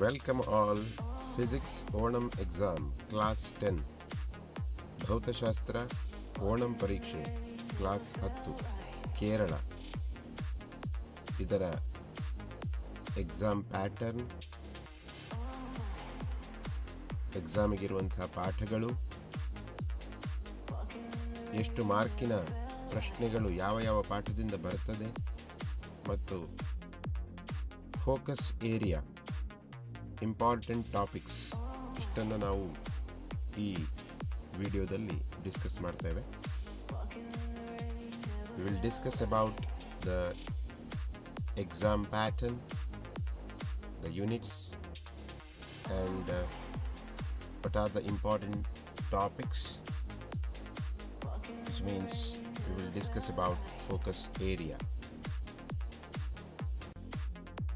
Welcome all physics Onam exam class ten ಭೌತಶಾಸ್ತ್ರ ಓಣಂ ಪರೀಕ್ಷೆ class ಹತ್ತು ಕೇರಳ ಇದರ ಎಕ್ಸಾಮ್ ಪ್ಯಾಟರ್ನ್ ಎಕ್ಸಾಮಿಗಿರುವಂತಹ ಪಾಠಗಳು ಎಷ್ಟು ಮಾರ್ಕಿನ ಪ್ರಶ್ನೆಗಳು ಯಾವ ಯಾವ ಪಾಠದಿಂದ ಬರ್ತದೆ ಮತ್ತು ಫೋಕಸ್ ಏರಿಯಾ ಇಂಪಾರ್ಟೆಂಟ್ ಟಾಪಿಕ್ಸ್ ಇಷ್ಟನ್ನು ನಾವು ಈ ವಿಡಿಯೋದಲ್ಲಿ ಡಿಸ್ಕಸ್ ಮಾಡ್ತೇವೆ we will discuss about the exam pattern the units and what are the important topics which means we will discuss about focus area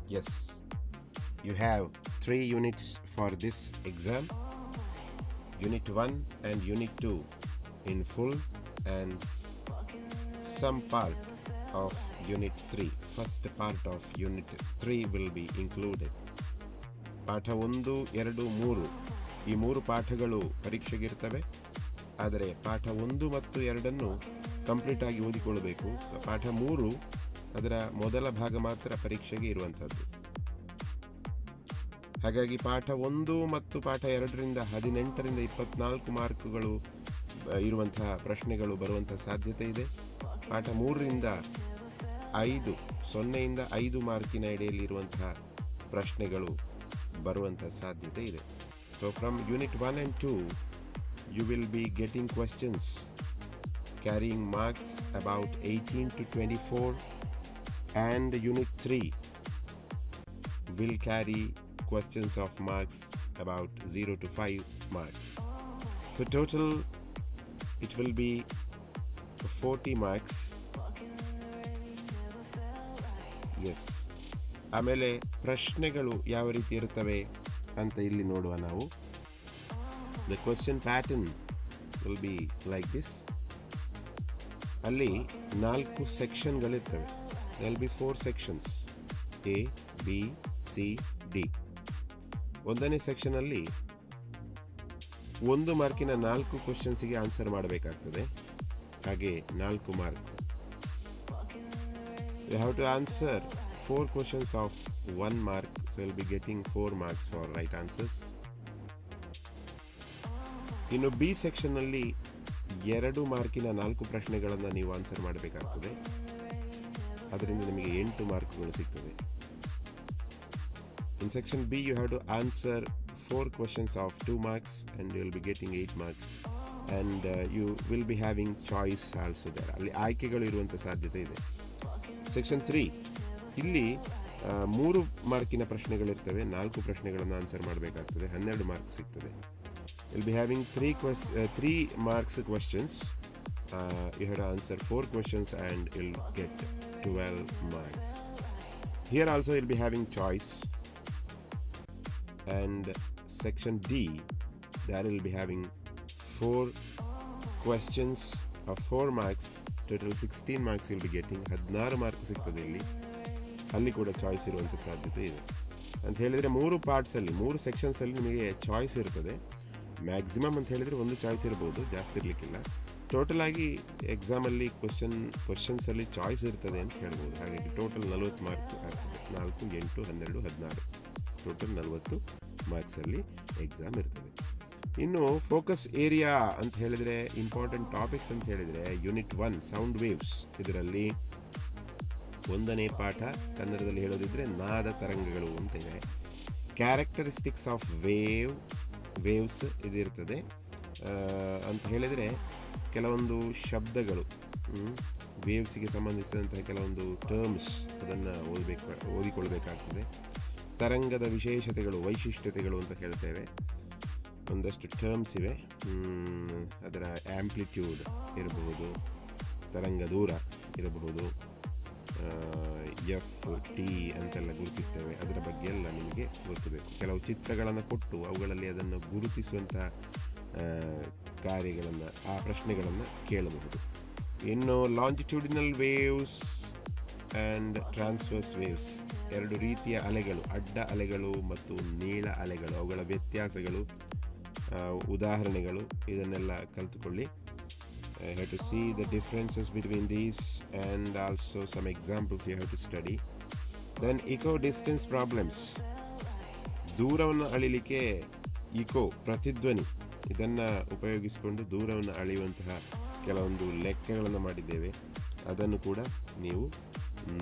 yes you have three units for this exam unit 1 and unit 2 in full and some part of unit 3 first part of unit 3 will be included ಪಾಠ ಒಂದು ಎರಡು ಮೂರು ಈ ಮೂರು ಪಾಠಗಳು ಪರೀಕ್ಷೆಗಿರ್ತವೆ ಆದರೆ ಪಾಠ ಒಂದು ಮತ್ತು ಎರಡನ್ನು ಕಂಪ್ಲೀಟ್ ಆಗಿ ಓದಿಕೊಳ್ಳಬೇಕು ಪಾಠ ಮೂರು ಅದರ ಮೊದಲ ಭಾಗ ಮಾತ್ರ ಪರೀಕ್ಷೆಗೆ ಇರುವಂಥದ್ದು ಹಾಗಾಗಿ ಪಾಠ ಒಂದು ಮತ್ತು ಪಾಠ ಎರಡರಿಂದ ಹದಿನೆಂಟರಿಂದ ಇಪ್ಪತ್ನಾಲ್ಕು ಮಾರ್ಕ್ಗಳು ಇರುವಂತಹ ಪ್ರಶ್ನೆಗಳು ಬರುವಂತಹ ಸಾಧ್ಯತೆ ಇದೆ. ಪಾಠ ಮೂರರಿಂದ ಐದು, ಸೊನ್ನೆಯಿಂದ ಐದು ಮಾರ್ಕಿನ ಎಡೆಯಲ್ಲಿ ಇರುವಂತಹ ಪ್ರಶ್ನೆಗಳು ಬರುವಂತಹ ಸಾಧ್ಯತೆ ಇದೆ. So from unit one and two you will be getting questions carrying marks about eighteen to twenty four and unit three will carry questions of marks, about 0 to 5 marks. So total, it will be 40 marks. Yes ಆಮೇಲೆ ಪ್ರಶ್ನೆಗಳು ಯಾವ ರೀತಿ ಇರ್ತವೆ ಅಂತ ಇಲ್ಲಿ ನೋಡುವ ನಾವು. The question pattern will be like this ಅಲ್ಲಿ ನಾಲ್ಕು ಸೆಕ್ಷನ್ಗಳಿರ್ತವೆ will be four sections A B C D ಒಂದನೇ ಸೆಕ್ಷನಲ್ಲಿ ಒಂದು ಮಾರ್ಕಿನ ನಾಲ್ಕು ಕ್ವಶನ್ಸಿಗೆ ಆನ್ಸರ್ ಮಾಡಬೇಕಾಗ್ತದೆ. ಹಾಗೆ ನಾಲ್ಕು mark. You have to answer four questions of one mark will be getting four marks for right answers ಇನ್ನು ಬಿ ಸೆಕ್ಷನ್ನಲ್ಲಿ ಎರಡು ಮಾರ್ಕಿನ ನಾಲ್ಕು ಪ್ರಶ್ನೆಗಳನ್ನು ನೀವು ಆನ್ಸರ್ ಮಾಡಬೇಕಾಗ್ತದೆ. ಅದರಿಂದ ನಿಮಗೆ ಎಂಟು ಮಾರ್ಕ್ಗಳು ಸಿಗ್ತದೆ. In section B, you have to answer four questions of two marks, and you'll be getting eight marks. And uh, you will be having choice also there. ಅಲ್ಲಿ ಆಯ್ಕೆಗಳು ಇರುವಂಥ ಸಾಧ್ಯತೆ ಇದೆ. ಸೆಕ್ಷನ್ ತ್ರೀ ಇಲ್ಲಿ ಮೂರು ಮಾರ್ಕಿನ ಪ್ರಶ್ನೆಗಳಿರ್ತವೆ ನಾಲ್ಕು ಪ್ರಶ್ನೆಗಳನ್ನು ಆನ್ಸರ್ ಮಾಡಬೇಕಾಗ್ತದೆ. ಹನ್ನೆರಡು ಮಾರ್ಕ್ ಸಿಗ್ತದೆ. Will be having three ques three marks questions you have answer four questions and will get twelve marks here also will be having choice and section D, that will be having four questions of four marks. Total 16 marks you'll be getting. ಹದಿನಾರು mark ಸಿಗ್ತದೆ ಇಲ್ಲಿ. ಅಲ್ಲಿ ಕೂಡ choice ಇರುವಂಥ ಸಾಧ್ಯತೆ ಇದೆ. ಅಂತ ಹೇಳಿದರೆ ಮೂರು ಪಾರ್ಟ್ಸಲ್ಲಿ ಮೂರು ಸೆಕ್ಷನ್ಸಲ್ಲಿ ನಿಮಗೆ ಚಾಯ್ಸ್ ಇರ್ತದೆ. ಮ್ಯಾಕ್ಸಿಮಮ್ ಅಂತ ಹೇಳಿದರೆ ಒಂದು ಚಾಯ್ಸ್ ಇರ್ಬೋದು, ಜಾಸ್ತಿ ಇರಲಿಕ್ಕಿಲ್ಲ. ಟೋಟಲ್ ಆಗಿ ಎಕ್ಸಾಮಲ್ಲಿ ಕ್ವಶನ್ ಕ್ವಶನ್ಸಲ್ಲಿ ಚಾಯ್ಸ್ ಇರ್ತದೆ ಅಂತ ಹೇಳ್ಬೋದು. ಹಾಗಾಗಿ ಟೋಟಲ್ ನಲವತ್ತು ಮಾರ್ಕ್ ಆಗ್ತದೆ. ನಾಲ್ಕು, ಎಂಟು, ಹನ್ನೆರಡು, ಹದಿನಾರು. ಟೋಟಲ್ ನಲವತ್ತು ಮಾರ್ಕ್ಸಲ್ಲಿ ಎಕ್ಸಾಮ್ ಇರ್ತದೆ. ಇನ್ನು ಫೋಕಸ್ ಏರಿಯಾ ಅಂತ ಹೇಳಿದರೆ ಇಂಪಾರ್ಟೆಂಟ್ ಟಾಪಿಕ್ಸ್ ಅಂತ ಹೇಳಿದರೆ ಯೂನಿಟ್ ಒನ್ ಸೌಂಡ್ ವೇವ್ಸ್ ಇದರಲ್ಲಿ ಒಂದನೇ ಪಾಠ ಕನ್ನಡದಲ್ಲಿ ಹೇಳೋದಿದ್ರೆ ನಾದ ತರಂಗಗಳು ಅಂತ ಇದೆ. ಕ್ಯಾರೆಕ್ಟರಿಸ್ಟಿಕ್ಸ್ ಆಫ್ ವೇವ್ ವೇವ್ಸ್ ಇದಿರ್ತದೆ ಅಂತ ಹೇಳಿದರೆ ಕೆಲವೊಂದು ಶಬ್ದಗಳು ವೇವ್ಸಿಗೆ ಸಂಬಂಧಿಸಿದಂತಹ ಕೆಲವೊಂದು ಟರ್ಮ್ಸ್ ಅದನ್ನು ಓದಬೇಕು, ಓದಿಕೊಳ್ಬೇಕಾಗ್ತದೆ. ತರಂಗದ ವಿಶೇಷತೆಗಳು, ವೈಶಿಷ್ಟ್ಯತೆಗಳು ಅಂತ ಹೇಳ್ತೇವೆ. ಒಂದಷ್ಟು ಟರ್ಮ್ಸ್ ಇವೆ. ಅದರ ಆ್ಯಂಪ್ಲಿಟ್ಯೂಡ್ ಇರಬಹುದು, ತರಂಗ ದೂರ ಇರಬಹುದು ಎಫ್ ಟಿ ಅಂತೆಲ್ಲ ಗುರುತಿಸ್ತೇವೆ. ಅದರ ಬಗ್ಗೆ ಎಲ್ಲ ನಿಮಗೆ ಗೊತ್ತಬೇಕು. ಕೆಲವು ಚಿತ್ರಗಳನ್ನು ಕೊಟ್ಟು ಅವುಗಳಲ್ಲಿ ಅದನ್ನು ಗುರುತಿಸುವಂಥ ಕಾರ್ಯಗಳನ್ನು, ಆ ಪ್ರಶ್ನೆಗಳನ್ನು ಕೇಳಬಹುದು. ಇನ್ನು longitudinal waves and transverse waves ಎರಡು ರೀತಿಯ ಅಲೆಗಳು, ಅಡ್ಡ ಅಲೆಗಳು ಮತ್ತು ನೀಳ ಅಲೆಗಳು. ಅವುಗಳ ವ್ಯತ್ಯಾಸಗಳು ಉದಾಹರಣೆಗಳು. ಇದನ್ನೆಲ್ಲ ಕಲಿತುಕೊಳ್ಳಿ. I have to see the differences between these and also some examples you have to study then echo distance problems ದೂರವನ್ನು ಅಳಿಲಿಕ್ಕೆ ಇಕೋ ಪ್ರತಿಧ್ವನಿ. ಇದನ್ನು ಉಪಯೋಗಿಸಿಕೊಂಡು ದೂರವನ್ನು ಅಳೆಯುವಂತಹ ಕೆಲವೊಂದು ಲೆಕ್ಕಗಳನ್ನು ಮಾಡಿದ್ದೇವೆ. ಅದನ್ನು ಕೂಡ ನೀವು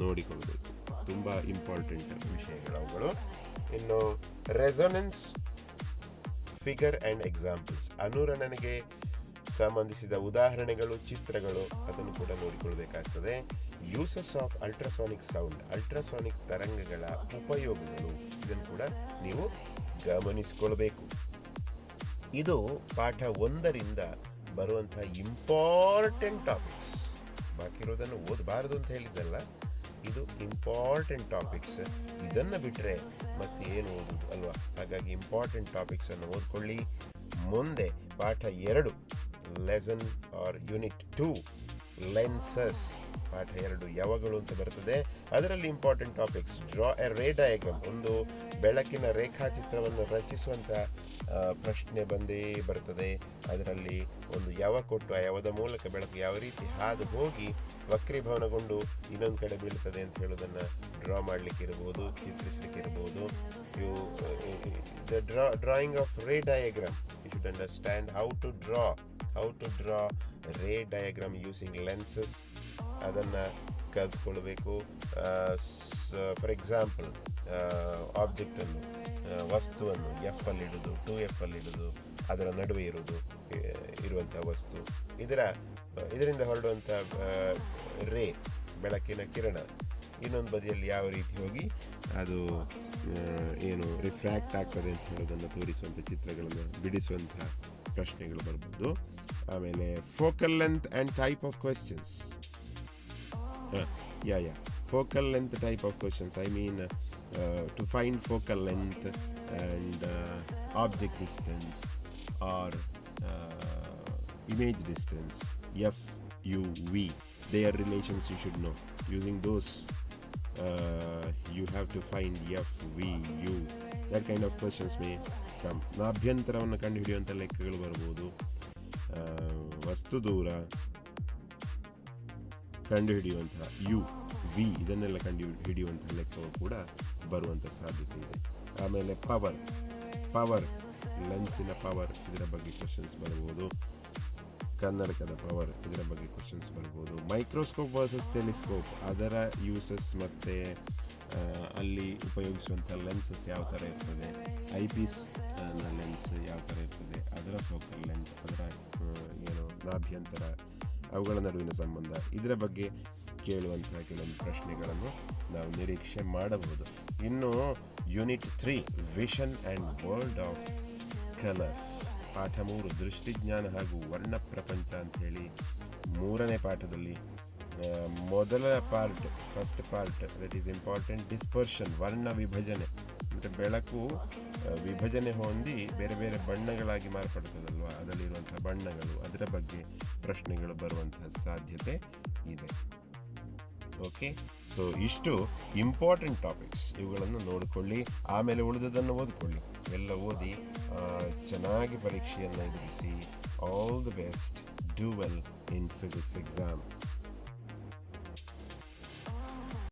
ನೋಡಿಕೊಳ್ಳಬೇಕು ತುಂಬ ಇಂಪಾರ್ಟೆಂಟ್ ವಿಷಯಗಳು ಅವುಗಳು. ಇನ್ನು ರೆಸೊನೆನ್ಸ್ ಫಿಗರ್ ಆ್ಯಂಡ್ ಎಕ್ಸಾಂಪಲ್ಸ್ ಅನುರಣನೆಗೆ ಸಂಬಂಧಿಸಿದ ಉದಾಹರಣೆಗಳು, ಚಿತ್ರಗಳು ಅದನ್ನು ಕೂಡ ನೋಡಿಕೊಳ್ಬೇಕಾಗ್ತದೆ uses of ultrasonic sound ultrasonic ತರಂಗಗಳ ಉಪಯೋಗಗಳು. ಇದನ್ನು ಕೂಡ ನೀವು ಗಮನಿಸಿಕೊಳ್ಬೇಕು ಇದು ಪಾಠ ಒಂದರಿಂದ ಬರುವಂತಹ ಇಂಪಾರ್ಟೆಂಟ್ ಟಾಪಿಕ್ಸ್ ಬಾಕಿ ಇರೋದನ್ನು ಓದಬಾರದು ಅಂತ ಹೇಳಿದ್ದಲ್ಲ. ಇದು ಇಂಪಾರ್ಟೆಂಟ್ ಟಾಪಿಕ್ಸ್ ಇದನ್ನು ಬಿಟ್ಟರೆ ಮತ್ತೆ ಏನು ಓದುದು ಅಲ್ವಾ? ಹಾಗಾಗಿ ಇಂಪಾರ್ಟೆಂಟ್ ಟಾಪಿಕ್ಸನ್ನು ಓದ್ಕೊಳ್ಳಿ. ಮುಂದೆ ಪಾಠ ಎರಡು lesson or unit two lenses ಪಾಠ ಎರಡು ಯಾವಾಗಲು ಅಂತ ಬರ್ತದೆ. ಅದರಲ್ಲಿ important topics draw a ray diagram ಒಂದು ಬೆಳಕಿನ ರೇಖಾಚಿತ್ರವನ್ನು ರಚಿಸುವಂಥ ಪ್ರಶ್ನೆ ಬಂದೇ ಬರ್ತದೆ. ಅದರಲ್ಲಿ ಒಂದು ಯಾವ ಕೊಟ್ಟು, ಆ ಯಾವದ ಮೂಲಕ ಬೆಳಕು ಯಾವ ರೀತಿ ಹಾದು ಹೋಗಿ ವಕ್ರೀಭವನಗೊಂಡು ಇನ್ನೊಂದು ಕಡೆ ಬೀಳ್ತದೆ ಅಂತ ಹೇಳೋದನ್ನು ಡ್ರಾ ಮಾಡಲಿಕ್ಕೆ ಇರ್ಬೋದು, ಚಿತ್ರಿಸಲಿಕ್ಕೆ ಇರ್ಬೋದು. You the draw drawing of ray diagram you should understand how to draw how to draw ray diagram using lenses ಅದನ್ನು ಕಲ್ತ್ಕೊಳ್ಬೇಕು ಫಾರ್ ಎಕ್ಸಾಂಪಲ್ ಆಬ್ಜೆಕ್ಟನ್ನು ವಸ್ತುವನ್ನು ಎಫ್ ಅಲ್ಲಿ ಇಡೋದು ಟು ಎಫ್ ಅಲ್ಲಿ ಇಡೋದು, ಅದರ ನಡುವೆ ಇರೋದು ಇರುವಂಥ ವಸ್ತು. ಇದರ, ಇದರಿಂದ ಹೊರಡುವಂಥ ರೇ ಬೆಳಕಿನ ಕಿರಣ. ಇನ್ನೊಂದು ಬದಿಯಲ್ಲಿ ಯಾವ ರೀತಿ ಹೋಗಿ ಅದು ಏನು ರಿಫ್ರ್ಯಾಕ್ಟ್ ಆಗ್ತದೆ ಅಂತ ಹೇಳೋದನ್ನು ತೋರಿಸುವಂಥ ಚಿತ್ರಗಳನ್ನು ಬಿಡಿಸುವಂಥ ಪ್ರಶ್ನೆಗಳು ಬರ್ಬೋದು. ಆಮೇಲೆ focal length and type of questions yeah yeah focal length type of questions i mean uh, uh, to find focal length and uh, object distance or uh, image distance f u v their relations you should know using those uh, you have to find f v u that kind of questions may come ನಾಭ್ಯಂತರವನ್ನು ಕಂಡುಹಿಡಿಯುವಂಥ ಲೆಕ್ಕಗಳು ಬರ್ಬೋದು ಆ, ವಸ್ತು ದೂರ ಕಂಡುಹಿಡಿಯುವಂತಹ you, V, ಇದನ್ನೆಲ್ಲ ಕಂಡು ಹಿಡಿಯುವಂತಹ ಲೆಕ್ಕವು ಕೂಡ ಬರುವಂಥ ಸಾಧ್ಯತೆ ಇದೆ. ಆಮೇಲೆ ಪವರ್ ಪವರ್, ಲೆನ್ಸಿನ ಪವರ್ ಇದರ ಬಗ್ಗೆ ಕ್ವಶನ್ಸ್ ಬರ್ಬೋದು ಕನ್ನಡಕದ ಪವರ್ ಇದರ ಬಗ್ಗೆ ಕ್ವಶನ್ಸ್ ಬರ್ಬೋದು ಮೈಕ್ರೋಸ್ಕೋಪ್ ವರ್ಸಸ್ ಟೆಲಿಸ್ಕೋಪ್ ಅದರ ಯೂಸಸ್ ಮತ್ತು ಅಲ್ಲಿ ಉಪಯೋಗಿಸುವಂಥ ಲೆನ್ಸಸ್ ಯಾವ ಥರ ಇರ್ತದೆ? ಐ ಪೀಸ್ ಲೆನ್ಸ್ ಯಾವ ಥರ ಇರ್ತದೆ? ಅದರ ಫೋಕಲ್ ಲೆಂತ್ ಅದರ ಆ, ಏನು ನಾಭ್ಯಂತರ ಅವುಗಳ ನಡುವಿನ ಸಂಬಂಧ ಇದರ ಬಗ್ಗೆ ಕೇಳುವಂತಹ ಕೆಲವೊಂದು ಪ್ರಶ್ನೆಗಳನ್ನು ನಾವು ನಿರೀಕ್ಷೆ ಮಾಡಬಹುದು. ಇನ್ನು unit three vision and world of colours ಪಾಠ ಮೂರು ದೃಷ್ಟಿಜ್ಞಾನ ಹಾಗೂ ವರ್ಣ ಪ್ರಪಂಚ ಅಂತ ಹೇಳಿ ಮೂರನೇ ಪಾಠದಲ್ಲಿ ಮೊದಲ part first part that is important dispersion ವರ್ಣ ವಿಭಜನೆ. ಅಂದರೆ ಬೆಳಕು ವಿಭಜನೆ ಹೊಂದಿ ಬೇರೆ ಬೇರೆ ಬಣ್ಣಗಳಾಗಿ ಮಾರ್ಪಡ್ತದಲ್ವ ಅದರಲ್ಲಿರುವಂಥ ಬಣ್ಣಗಳು ಅದರ ಬಗ್ಗೆ ಪ್ರಶ್ನೆಗಳು ಬರುವಂತಹ ಸಾಧ್ಯತೆ ಇದೆ. ಓಕೆ ಸೊ ಇಷ್ಟು ಇಂಪಾರ್ಟೆಂಟ್ ಟಾಪಿಕ್ಸ್ ಇವುಗಳನ್ನು ನೋಡಿಕೊಳ್ಳಿ ಆಮೇಲೆ ಉಳಿದದನ್ನು ಓದಿಕೊಳ್ಳಿ. ಎಲ್ಲ ಓದಿ ಚೆನ್ನಾಗಿ ಪರೀಕ್ಷೆಯನ್ನು ಎದುರಿಸಿ all the best do well in physics exam